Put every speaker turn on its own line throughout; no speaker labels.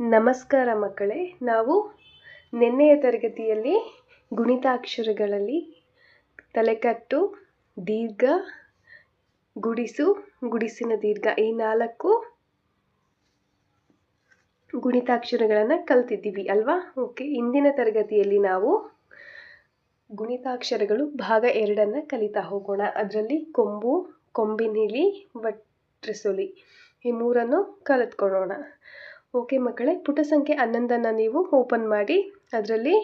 ನಮಸ್ಕಾರ ಮಕ್ಕಳೇ, ನಾವು ನಿನ್ನೆಯ ತರಗತಿಯಲ್ಲಿ ಗುಣಿತಾಕ್ಷರಗಳಲ್ಲಿ ತಲೆಕಟ್ಟು, ದೀರ್ಘ, ಗುಡಿಸು, ಗುಡಿಸಿನ ದೀರ್ಘ ಈ ನಾಲ್ಕು ಗುಣಿತಾಕ್ಷರಗಳನ್ನು ಕಲ್ತಿದ್ದೀವಿ ಅಲ್ವಾ? ಓಕೆ ಇಂದಿನ ತರಗತಿಯಲ್ಲಿ ನಾವು ಗುಣಿತಾಕ್ಷರಗಳು ಭಾಗ ಎರಡನ್ನು ಕಲಿತಾ ಹೋಗೋಣ. ಅದರಲ್ಲಿ ಕೊಂಬು, ಕೊಂಬಿನಿಲಿ, ವಟ್ರಸುಲಿ ಈ ಮೂರನ್ನು ಕಲಿತ್ಕೊಳ್ಳೋಣ. ಓಕೆ ಮಕ್ಕಳೇ, ಪುಟ ಸಂಖ್ಯೆ ಹನ್ನೊಂದನ್ನು ನೀವು ಓಪನ್ ಮಾಡಿ, ಅದರಲ್ಲಿ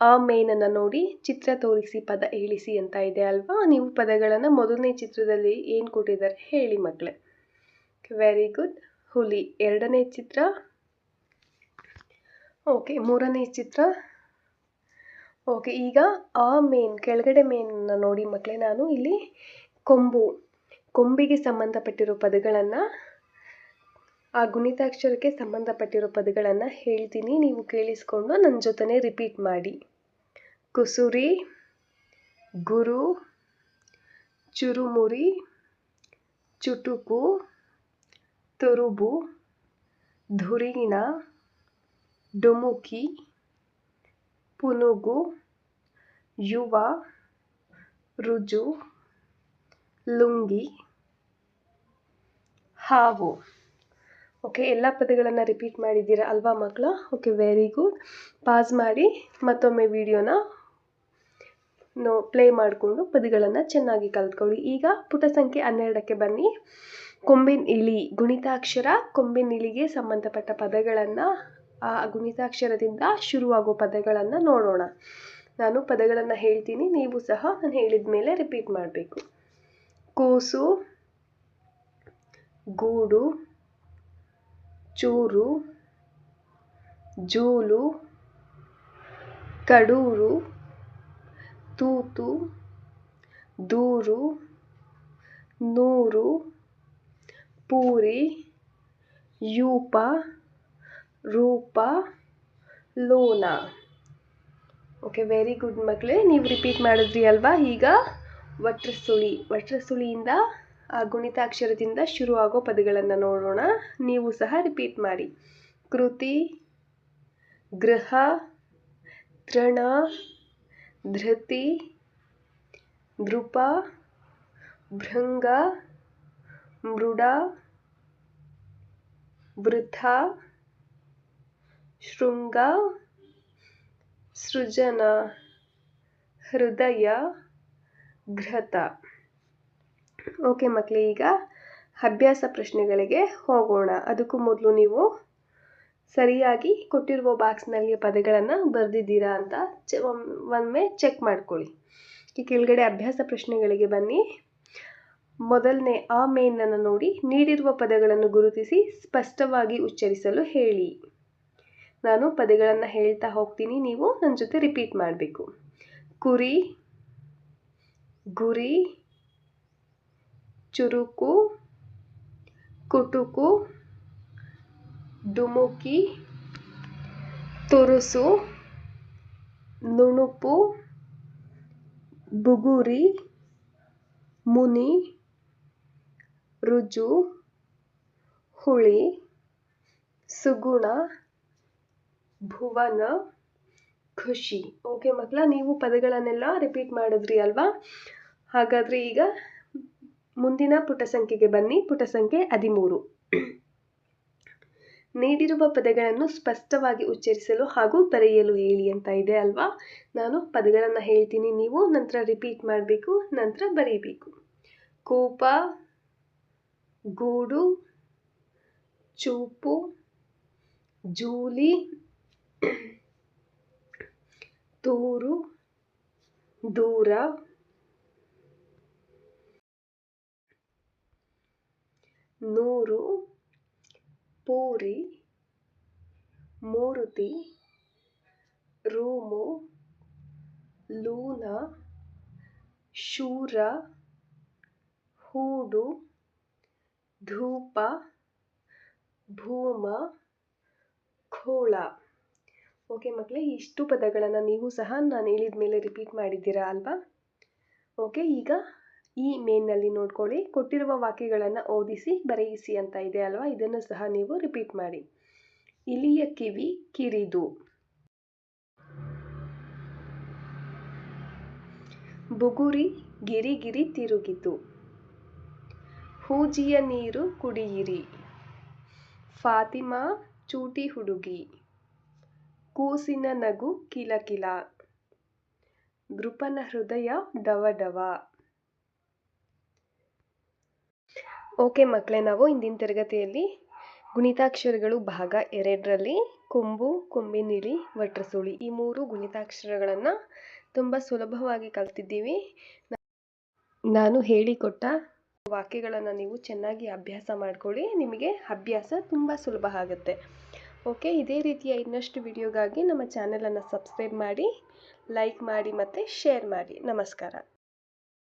ಆ ಮೇನನ್ನು ನೋಡಿ, ಚಿತ್ರ ತೋರಿಸಿ, ಪದ ಇಳಿಸಿ ಅಂತ ಇದೆ ಅಲ್ವಾ? ನೀವು ಪದಗಳನ್ನು ಮೊದಲನೇ ಚಿತ್ರದಲ್ಲಿ ಏನು ಕೊಟ್ಟಿದ್ದಾರೆ ಹೇಳಿ ಮಕ್ಕಳೇ. ವೆರಿ ಗುಡ್ ಹುಲಿ, ಎರಡನೇ ಚಿತ್ರ. ಓಕೆ, ಮೂರನೇ ಚಿತ್ರ. ಓಕೆ, ಈಗ ಆ ಮೇನ್, ಕೆಳಗಡೆ ಮೇನನ್ನು ನೋಡಿ ಮಕ್ಕಳೇ ನಾನು. ಇಲ್ಲಿ ಕೊಂಬು, ಕೊಂಬಿಗೆ ಸಂಬಂಧಪಟ್ಟಿರೋ ಪದಗಳನ್ನು ಆ ಗುಣಿತಾಕ್ಷರಕ್ಕೆ ಸಂಬಂಧಪಟ್ಟಿರೋ ಪದಗಳನ್ನು ಹೇಳ್ತೀನಿ. ನೀವು ಕೇಳಿಸ್ಕೊಂಡು ನನ್ನ ಜೊತೆನೇ ರಿಪೀಟ್ ಮಾಡಿ. ಕುಸುರಿ, ಗುರು, ಚುರುಮುರಿ, ಚುಟುಕು, ತುರುಬು, ಧುರೀಣ, ಡುಮುಕಿ, ಪುನುಗು, ಯುವ, ರುಜು, ಲುಂಗಿ, ಹಾವು. ಓಕೆ ಎಲ್ಲ ಪದಗಳನ್ನು ರಿಪೀಟ್ ಮಾಡಿದ್ದೀರಾ ಅಲ್ವಾ ಮಕ್ಕಳ ಓಕೆ ವೆರಿ ಗುಡ್ ಪಾಸ್ ಮಾಡಿ, ಮತ್ತೊಮ್ಮೆ ವಿಡಿಯೋನ ನೋ ಪ್ಲೇ ಮಾಡಿಕೊಂಡು ಪದಗಳನ್ನು ಚೆನ್ನಾಗಿ ಕಲ್ತ್ಕೊಳ್ಳಿ. ಈಗ ಪುಟ ಸಂಖ್ಯೆ ಹನ್ನೆರಡಕ್ಕೆ ಬನ್ನಿ. ಕೊಂಬಿನ ಇಳಿ, ಗುಣಿತಾಕ್ಷರ ಕೊಂಬಿನ ಇಳಿಗೆ ಸಂಬಂಧಪಟ್ಟ ಪದಗಳನ್ನು, ಆ ಗುಣಿತಾಕ್ಷರದಿಂದ ಶುರುವಾಗೋ ಪದಗಳನ್ನು ನೋಡೋಣ. ನಾನು ಪದಗಳನ್ನು ಹೇಳ್ತೀನಿ, ನೀವು ಸಹ ನಾನು ಹೇಳಿದ ಮೇಲೆ ರಿಪೀಟ್ ಮಾಡಬೇಕು. ಕೂಸು, ಗೂಡು ಚೂರು, ಜೂಲು, ಕಡೂರು, ತೂತು, ದೂರು, ನೂರು, ಪೂರಿ, ಯೂಪ, ರೂಪ, ಲೋನ. ಓಕೆ ವೆರಿ ಗುಡ್ ಮಕ್ಕಳೇ ನೀವು ರಿಪೀಟ್ ಮಾಡಿದ್ರಿ ಅಲ್ವಾ? ಈಗ ವಟ್ರಸುಳಿ, ವಟ್ರಸುಳಿಯಿಂದ ಆ ಗುಣಿತಾಕ್ಷರದಿಂದ ಶುರುವಾಗೋ ಪದಗಳನ್ನು ನೋಡೋಣ. ನೀವು ಸಹ ರಿಪೀಟ್ ಮಾಡಿ. ಕೃತಿ, ಗೃಹ, ತೃಣ, ಧೃತಿ ನೃಪ ಭೃಂಗ, ಮೃಡ, ವೃಥ, ಶೃಂಗ, ಸೃಜನ, ಹೃದಯ ಘೃತ ಓಕೆ ಮಕ್ಕಳೇ ಈಗ ಅಭ್ಯಾಸ ಪ್ರಶ್ನೆಗಳಿಗೆ ಹೋಗೋಣ. ಅದಕ್ಕೂ ಮೊದಲು ನೀವು ಸರಿಯಾಗಿ ಕೊಟ್ಟಿರುವ ಬಾಕ್ಸ್ನಲ್ಲಿ ಪದಗಳನ್ನು ಬರೆದಿದ್ದೀರಾ ಅಂತ ಚ ಒಮ್ಮೆ ಚೆಕ್ ಮಾಡ್ಕೊಳ್ಳಿ. ಈ ಕೆಳಗಡೆ ಅಭ್ಯಾಸ ಪ್ರಶ್ನೆಗಳಿಗೆ ಬನ್ನಿ. ಮೊದಲನೇ ಆ ಮೇನನ್ನು ನೋಡಿ, ನೀಡಿರುವ ಪದಗಳನ್ನು ಗುರುತಿಸಿ ಸ್ಪಷ್ಟವಾಗಿ ಉಚ್ಚರಿಸಲು ಹೇಳಿ. ನಾನು ಪದಗಳನ್ನು ಹೇಳ್ತಾ ಹೋಗ್ತೀನಿ, ನೀವು ನನ್ನ ಜೊತೆ ರಿಪೀಟ್ ಮಾಡಬೇಕು. ಕುರಿ, ಗುರಿ ಚುರುಕು, ಕುಟುಕು ದುಮುಕಿ ತುರುಸು, ನುಣುಪು, ಬುಗುರಿ, ಮುನಿ, ರುಜು, ಹುಳಿ, ಸುಗುಣ, ಭುವನ, ಖುಷಿ. ಓಕೆ ಮಕ್ಕಳ, ನೀವು ಪದಗಳನ್ನೆಲ್ಲ ರಿಪೀಟ್ ಮಾಡಿದ್ರಿ ಅಲ್ವಾ? ಹಾಗಾದರೆ ಈಗ ಮುಂದಿನ ಪುಟ ಸಂಖ್ಯೆಗೆ ಬನ್ನಿ. ಪುಟ ಸಂಖ್ಯೆ ಹದಿಮೂರು. ನೀಡಿರುವ ಪದಗಳನ್ನು ಸ್ಪಷ್ಟವಾಗಿ ಉಚ್ಚರಿಸಲು ಹಾಗೂ ಬರೆಯಲು ಹೇಳಿ ಅಂತ ಇದೆ ಅಲ್ವಾ? ನಾನು ಪದಗಳನ್ನು ಹೇಳ್ತೀನಿ. ನೀವು ನಂತರ ರಿಪೀಟ್ ಮಾಡಬೇಕು, ನಂತರ ಬರೀಬೇಕು. ಕೂಪ, ಗೂಡು, ಚೂಪು, ಜೂಲಿ, ತೂರು, ದೂರ. ನೂರು, ಪೂರಿ, ಮೂರುತಿ, ರೂಮು, ಲೂನ, ಶೂರ, ಹೂಡು, ಧೂಪ, ಭೂಮ, ಖೋಳ. ಓಕೆ ಮಕ್ಕಳೇ ಇಷ್ಟು ಪದಗಳನ್ನು ನೀವು ಸಹ ನಾನು ಹೇಳಿದ ಮೇಲೆ ರಿಪೀಟ್ ಮಾಡಿದ್ದೀರಾ ಅಲ್ವಾ? ಓಕೆ ಈಗ ಈ ಮೇನ್ನಲ್ಲಿ ನೋಡ್ಕೊಳ್ಳಿ. ಕೊಟ್ಟಿರುವ ವಾಕ್ಯಗಳನ್ನು ಓದಿಸಿ, ಬರೆಯಿಸಿ ಅಂತ ಇದೆ ಅಲ್ವಾ? ಇದನ್ನು ಸಹ ನೀವು ರಿಪೀಟ್ ಮಾಡಿ. ಇಲಿಯ ಕಿವಿ ಕಿರಿದು. ಬುಗುರಿ ಗಿರಿಗಿರಿ ತಿರುಗಿತು. ಹೂಜಿಯ ನೀರು ಕುಡಿಯಿರಿ. ಫಾತಿಮಾ ಚೂಟಿ ಹುಡುಗಿ. ಕೂಸಿನ ನಗು ಕಿಲಕಿಲ. ನೃಪನ ಹೃದಯ ಡವಡವ. ಓಕೆ ಮಕ್ಕಳೇ, ನಾವು ಇಂದಿನ ತರಗತಿಯಲ್ಲಿ ಗುಣಿತಾಕ್ಷರಗಳು ಭಾಗ ಎರಡರಲ್ಲಿ ಕೊಂಬು ಕೊಂಬಿನಿಲಿ ವಟ್ರಸುಳಿ ಈ ಮೂರು ಗುಣಿತಾಕ್ಷರಗಳನ್ನು ತುಂಬ ಸುಲಭವಾಗಿ ಕಲ್ತಿದ್ದೀವಿ. ನಾನು ಹೇಳಿಕೊಟ್ಟ ವಾಕ್ಯಗಳನ್ನು ನೀವು ಚೆನ್ನಾಗಿ ಅಭ್ಯಾಸ ಮಾಡಿಕೊಳ್ಳಿ, ನಿಮಗೆ ಅಭ್ಯಾಸ ತುಂಬ ಸುಲಭ ಆಗುತ್ತೆ. ಓಕೆ, ಇದೇ ರೀತಿಯ ಇನ್ನಷ್ಟು ವಿಡಿಯೋಗಾಗಿ ನಮ್ಮ ಚಾನಲನ್ನು ಸಬ್ಸ್ಕ್ರೈಬ್ ಮಾಡಿ, ಲೈಕ್ ಮಾಡಿ ಮತ್ತು ಶೇರ್ ಮಾಡಿ. ನಮಸ್ಕಾರ.